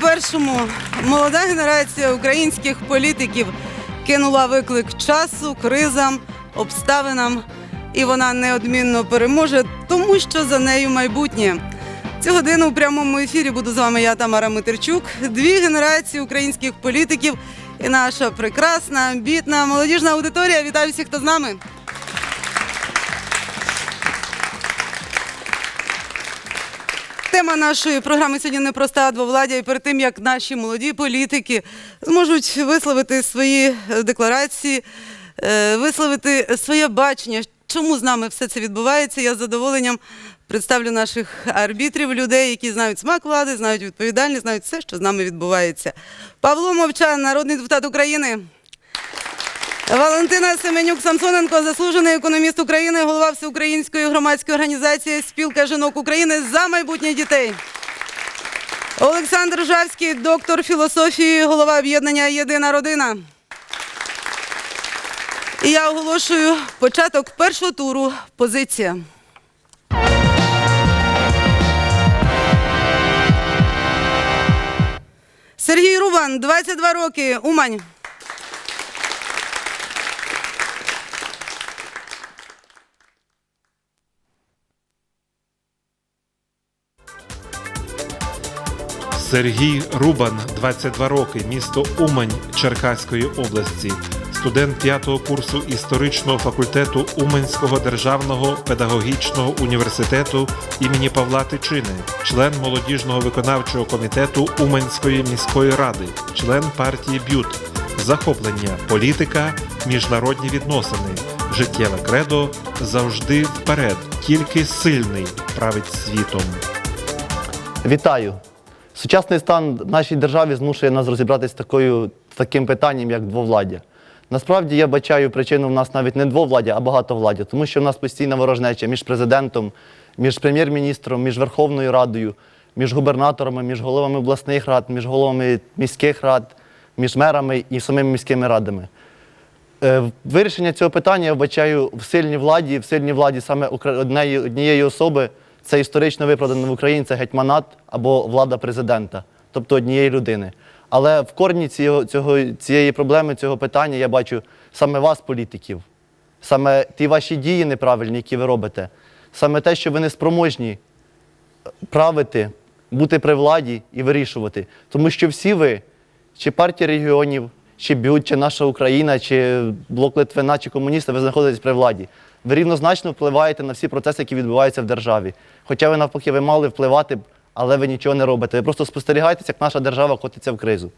Першому молода генерація українських політиків кинула виклик часу, кризам, обставинам, і вона неодмінно переможе, тому що за нею майбутнє. Цю годину у прямому ефірі буду з вами я, Тамара Митерчук. Дві генерації українських політиків і наша прекрасна, амбітна молодіжна аудиторія. Вітаю всіх, хто з нами. Тема нашої програми сьогодні непроста двовладдя. І перед тим як наші молоді політики зможуть висловити свої е, декларації, е, висловити своє бачення, чому з нами все це відбувається. Я з задоволенням представлю наших арбітрів, людей, які знають смак влади, знають відповідальність, знають все, що з нами відбувається. Павло Мовчан, народний депутат України. Валентина Семенюк Самсоненко, заслужений економіст України, голова Всеукраїнської громадської організації Спілка жінок України за майбутнє дітей. Олександр Жавський, доктор філософії, голова об'єднання Єдина родина. І я оголошую початок першого туру. Позиція. Сергій Рубан, 22 роки, Умань. Сергій Рубан, 22 роки, місто Умань Черкаської області, студент 5-го курсу історичного факультету Уманського державного педагогічного університету імені Павла Тичини, член молодіжного виконавчого комітету Уманської міської ради, член партії Б'ют, захоплення, політика, міжнародні відносини, життєве кредо завжди вперед, тільки сильний править світом. Вітаю! Сучасний стан в нашій державі змушує нас розібратися з такою, таким питанням, як двовладдя. Насправді я бачаю причину в нас навіть не двовладдя, а багатовладдя, тому що в нас постійна ворожнеча між президентом, між прем'єр-міністром, між Верховною Радою, між губернаторами, між головами обласних рад, між головами міських рад, між мерами і самими міськими радами. Е, Вирішення цього питання я вбачаю в сильній владі, в сильній владі саме однієї особи. Це історично виправдано в Україні, це гетьманат або влада президента, тобто однієї людини. Але в корні цього, цього, цієї проблеми, цього питання я бачу саме вас, політиків, саме ті ваші дії неправильні, які ви робите, саме те, що ви не спроможні правити, бути при владі і вирішувати. Тому що всі ви, чи партія регіонів, чи Бют, чи наша Україна, чи блок Литвина, чи комуністи, ви знаходитесь при владі. Ви рівнозначно впливаєте на всі процеси, які відбуваються в державі. Хоча ви навпаки ви мали впливати, але ви нічого не робите. Ви просто спостерігаєте, як наша держава котиться в кризу.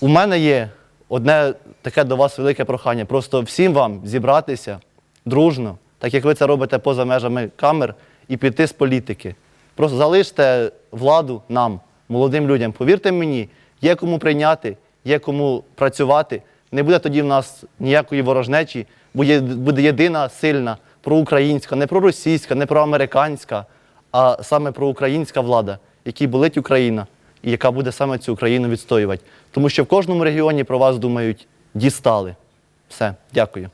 У мене є одне таке до вас велике прохання. Просто всім вам зібратися дружно, так як ви це робите поза межами камер, і піти з політики. Просто залиште владу нам, молодим людям. Повірте мені, є кому прийняти, є кому працювати. Не буде тоді в нас ніякої ворожнечі, буде, буде єдина сильна проукраїнська, не проросійська, не проамериканська, а саме проукраїнська влада, якій болить Україна і яка буде саме цю Україну відстоювати. Тому що в кожному регіоні про вас думають, дістали. Все, дякую.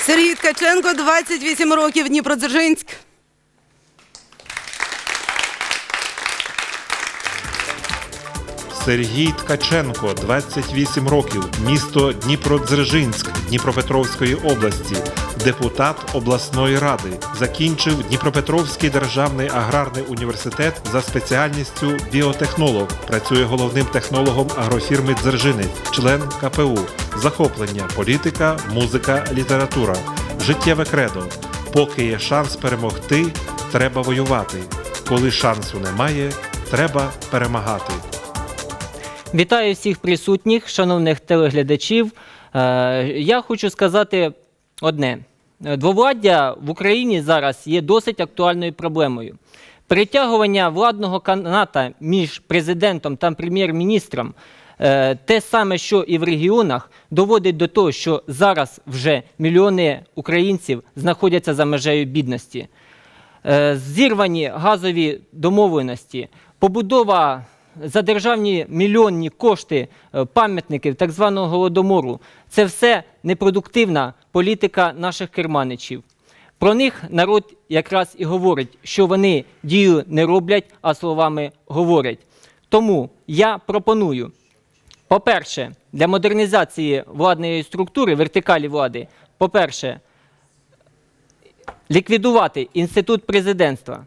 Сергій Ткаченко, 28 років, Дніпродзержинськ. Сергій Ткаченко, 28 років, місто Дніпродзержинськ Дніпропетровської області, депутат обласної ради. Закінчив Дніпропетровський державний аграрний університет за спеціальністю біотехнолог. Працює головним технологом агрофірми Дзержинець, член КПУ. Захоплення, політика, музика, література. Життєве кредо. Поки є шанс перемогти, треба воювати. Коли шансу немає, треба перемагати. Вітаю всіх присутніх, шановних телеглядачів. Е, Я хочу сказати одне: двовладдя в Україні зараз є досить актуальною проблемою. Перетягування владного каната між президентом та прем'єр-міністром, е, те саме, що і в регіонах, доводить до того, що зараз вже мільйони українців знаходяться за межею бідності. Е, Зірвані газові домовленості, побудова за державні мільйонні кошти е, пам'ятників так званого голодомору це все непродуктивна політика наших керманичів. Про них народ якраз і говорить, що вони дію не роблять, а словами говорять. Тому я пропоную, по-перше, для модернізації владної структури, вертикалі влади, по-перше, ліквідувати інститут президентства.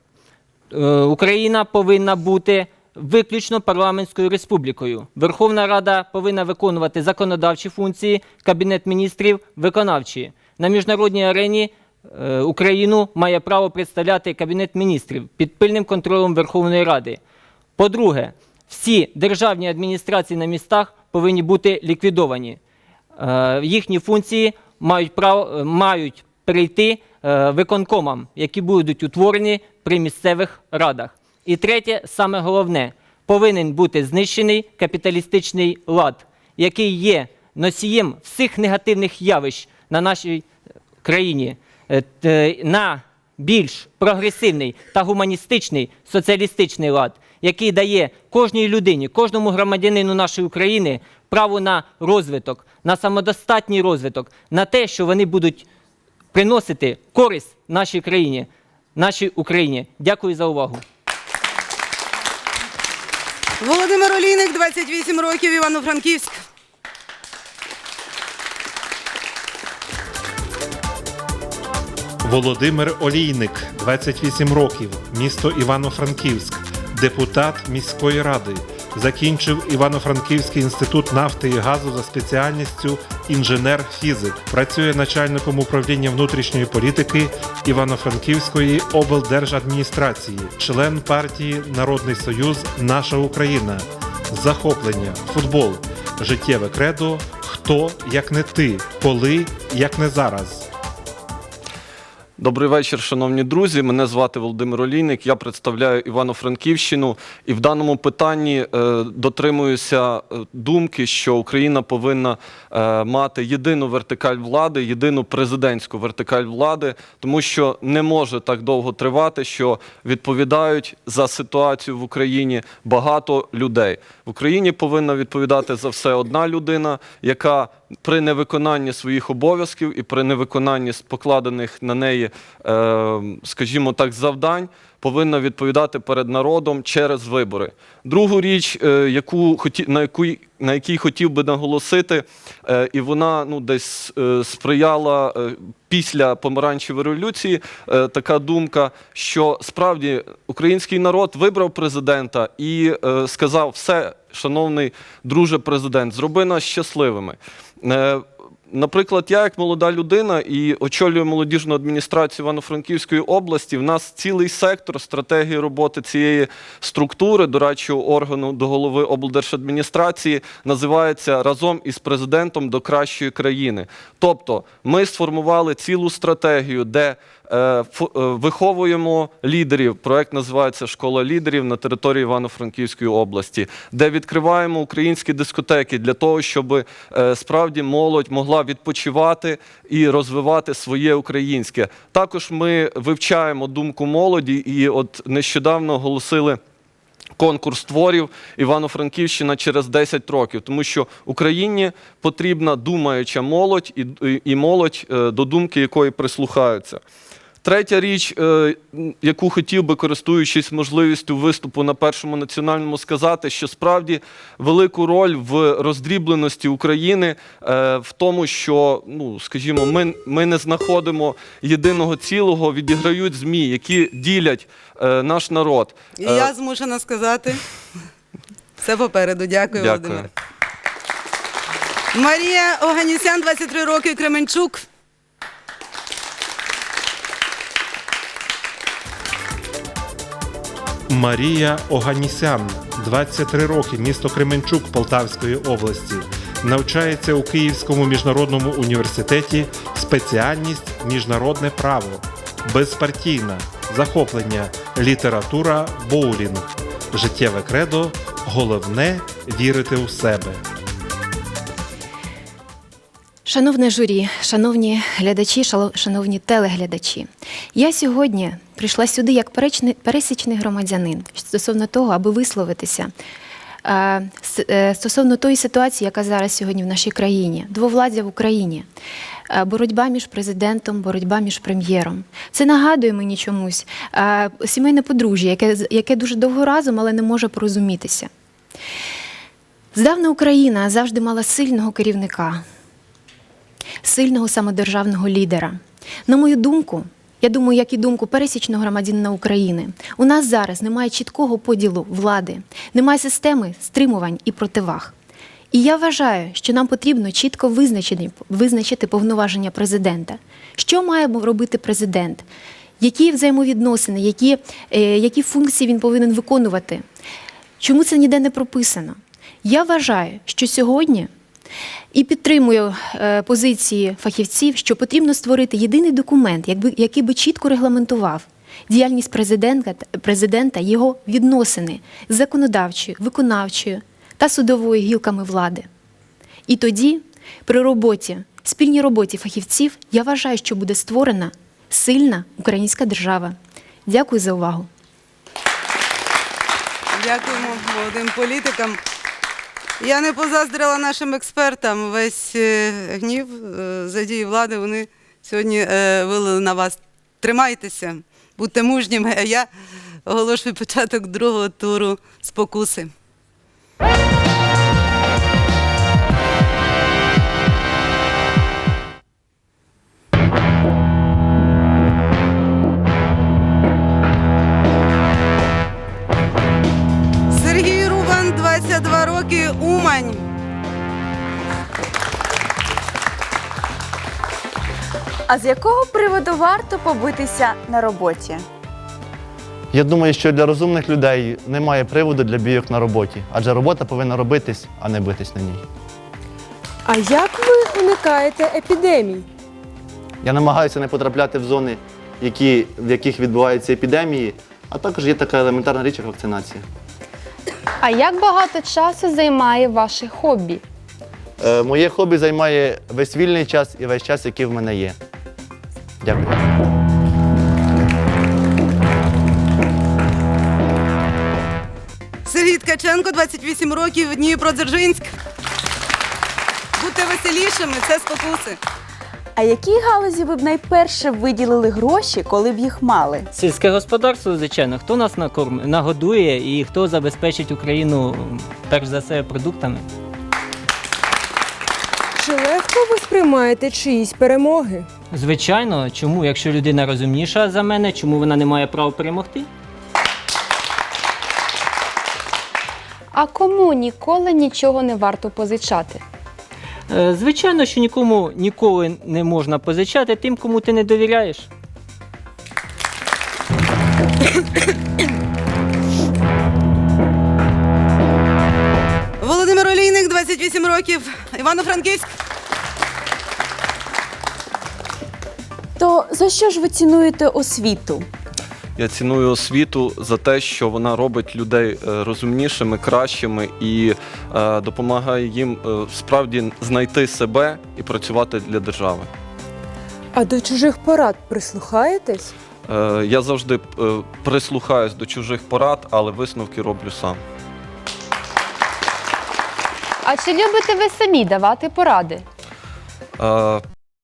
Е, Україна повинна бути виключно парламентською республікою. Верховна Рада повинна виконувати законодавчі функції, Кабінет міністрів виконавчі. На міжнародній арені е, Україну має право представляти Кабінет міністрів під пильним контролем Верховної Ради. По-друге, всі державні адміністрації на містах повинні бути ліквідовані. Е, Їхні функції мають право е, мають перейти виконкомам, які будуть утворені при місцевих радах. І третє, саме головне, повинен бути знищений капіталістичний лад, який є носієм всіх негативних явищ на нашій країні. Е, На більш прогресивний та гуманістичний соціалістичний лад, який дає кожній людині, кожному громадянину нашої України право на розвиток, на самодостатній розвиток, на те, що вони будуть приносити користь нашій країні, нашій Україні. Дякую за увагу. Володимир Олійник, 28 років, Івано-Франківськ. Володимир Олійник, 28 років, місто Івано-Франківськ, депутат міської ради. Закінчив Івано-Франківський інститут нафти і газу за спеціальністю інженер-фізик. Працює начальником управління внутрішньої політики Івано-Франківської облдержадміністрації, член партії Народний Союз Наша Україна. Захоплення, футбол, життєве кредо. Хто як не ти, коли як не зараз. Добрий вечір, шановні друзі. Мене звати Володимир Олійник. Я представляю Івано-Франківщину. І в даному питанні е, дотримуюся е, думки, що Україна повинна е, мати єдину вертикаль влади, єдину президентську вертикаль влади, тому що не може так довго тривати, що відповідають за ситуацію в Україні багато людей. В Україні повинна відповідати за все одна людина, яка при невиконанні своїх обов'язків і при невиконанні покладених на неї, е, скажімо так, завдань, повинна відповідати перед народом через вибори. Другу річ, е, яку на яку на якій хотів би наголосити, е, і вона ну десь сприяла після помаранчевої революції. Така думка, що справді український народ вибрав президента і сказав: все, шановний друже президент, зроби нас щасливими. Наприклад, я як молода людина і очолюю молодіжну адміністрацію Івано-Франківської області. В нас цілий сектор стратегії роботи цієї структури, дорадчого органу до голови облдержадміністрації, називається разом із президентом до кращої країни. Тобто, ми сформували цілу стратегію, де виховуємо лідерів. Проект називається Школа лідерів на території Івано-Франківської області, де відкриваємо українські дискотеки для того, щоб е, справді молодь могла відпочивати і розвивати своє українське. Також ми вивчаємо думку молоді, і от нещодавно оголосили. Конкурс творів Івано-Франківщина через 10 років, тому що Україні потрібна думаюча молодь і, і, молодь, е, до думки якої прислухаються. Третя річ, е, яку хотів би, користуючись можливістю виступу на першому національному, сказати, що справді велику роль в роздрібленості України е, в тому, що, ну скажімо, ми, ми не знаходимо єдиного цілого, відіграють змі, які ділять е, наш народ. І я змушена сказати. Все попереду. Дякую, Дякую. Володимир. Марія Оганісян, 23 роки, Кременчук. Марія Оганісян, 23 роки, місто Кременчук Полтавської області. Навчається у Київському міжнародному університеті спеціальність міжнародне право, безпартійна, захоплення, література, боулінг, життєве кредо, головне вірити у себе. Шановне журі, шановні глядачі, шановні телеглядачі, я сьогодні прийшла сюди як пересічний громадянин стосовно того, аби висловитися е, е, стосовно тої ситуації, яка зараз сьогодні в нашій країні, двовладдя в Україні. е, боротьба між президентом, боротьба між прем'єром. Це нагадує мені чомусь сімейне подружжя, яке, яке дуже довго разом, але не може порозумітися. Здавна Україна завжди мала сильного керівника, сильного самодержавного лідера. На мою думку, я думаю, як і думку пересічного громадянина України, у нас зараз немає чіткого поділу влади, немає системи стримувань і противаг. І я вважаю, що нам потрібно чітко визначити, визначити повноваження президента. Що має робити президент? Які взаємовідносини, які, е, які функції він повинен виконувати? Чому це ніде не прописано? Я вважаю, що сьогодні і підтримую е, позиції фахівців, що потрібно створити єдиний документ, який би чітко регламентував діяльність президента, президента його відносини з законодавчою, виконавчою та судовою гілками влади. І тоді, при роботі, спільній роботі фахівців, я вважаю, що буде створена сильна українська держава. Дякую за увагу. Дякуємо молодим політикам. Я не позаздрила нашим експертам. Весь е, гнів е, за дії влади вони сьогодні е, вилили на вас. Тримайтеся, будьте мужніми. А я оголошую початок другого туру спокуси. А з якого приводу варто побитися на роботі? Я думаю, що для розумних людей немає приводу для бійок на роботі, адже робота повинна робитись, а не битись на ній. А як ви уникаєте епідемій? Я намагаюся не потрапляти в зони, які, в яких відбуваються епідемії, а також є така елементарна річ, як вакцинація. А як багато часу займає ваше хобі? Е, моє хобі займає весь вільний час і весь час, який в мене є. Дякую. Сергій Ткаченко, 28 років, Дніпродзержинськ. Будьте веселішими, це спокуси. А якій галузі ви б найперше виділили гроші, коли б їх мали? Сільське господарство, звичайно, хто нас накорм... нагодує і хто забезпечить Україну перш за все продуктами? Сприймаєте чиїсь перемоги? Звичайно, чому, якщо людина розумніша за мене, чому вона не має права перемогти? А кому ніколи нічого не варто позичати? Е, Звичайно, що нікому ніколи не можна позичати тим, кому ти не довіряєш. Володимир Олійник, 28 років, Івано-Франківськ. То за що ж ви цінуєте освіту? Я ціную освіту за те, що вона робить людей е, розумнішими, кращими і е, допомагає їм е, справді знайти себе і працювати для держави. А до чужих порад прислухаєтесь? Е, Я завжди е, прислухаюсь до чужих порад, але висновки роблю сам. А чи любите ви самі давати поради? Е,